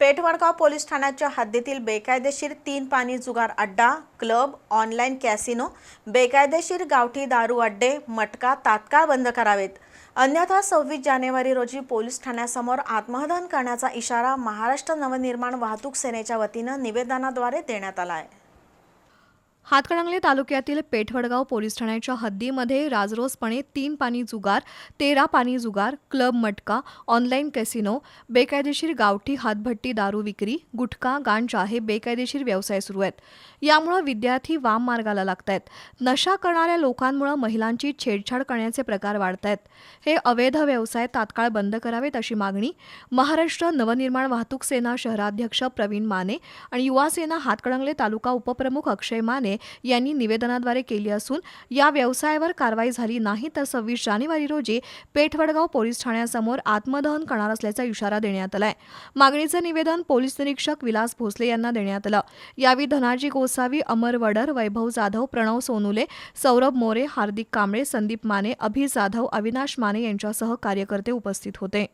Peth Vadgaon police ठाण्याच्या हद्दीतील बेकायदेशीर तीन पाणी जुगार अड्डा क्लब ऑनलाईन कॅसिनो बेकायदेशीर गावठी दारू अड्डे मटका तात्काळ बंद करावेत. अन्यथा सव्वीस जानेवारी रोजी पोलीस ठाण्यासमोर आत्मदहन करण्याचा इशारा महाराष्ट्र नवनिर्माण वाहतूक सेनेच्या वतीनं निवेदनाद्वारे देण्यात आला आहे हातकणंगले तालुक्यातील पेठवडगाव पोलीस ठाण्याच्या हद्दीमध्ये राजरोसपणे तीन पाणी जुगार तेरा पाणी जुगार क्लब मटका ऑनलाईन कॅसिनो बेकायदेशीर गावठी हातभट्टी दारू विक्री गुटखा गांजा हे बेकायदेशीर व्यवसाय सुरू आहेत. यामुळे विद्यार्थी वाम मार्गाला लागत आहेत नशा करणाऱ्या लोकांमुळे महिलांची छेडछाड करण्याचे प्रकार वाढत आहेत हे अवैध व्यवसाय तात्काळ बंद करावेत अशी मागणी महाराष्ट्र नवनिर्माण वाहतूक सेना शहराध्यक्ष प्रवीण माने आणि युवासेना हातकणंगले तालुका उपप्रमुख अक्षय माने यांनी निवेदनाद्वारे केली असून या व्यवसायावर कारवाई झाली नाही तर सव्वीस जानेवारी रोजी पेठवडगाव पोलीस ठाण्यासमोर आत्मदहन करणार असल्याचा इशारा देण्यात आलाय. मागणीचं निवेदन पोलीस निरीक्षक विलास भोसले यांना देण्यात आलं. यावेळी धनाजी गोसावी अमर वडर वैभव जाधव प्रणव सोनुले सौरभ मोरे हार्दिक कांबळे संदीप माने अभि जाधव अविनाश माने यांच्यासह कार्यकर्ते उपस्थित होते.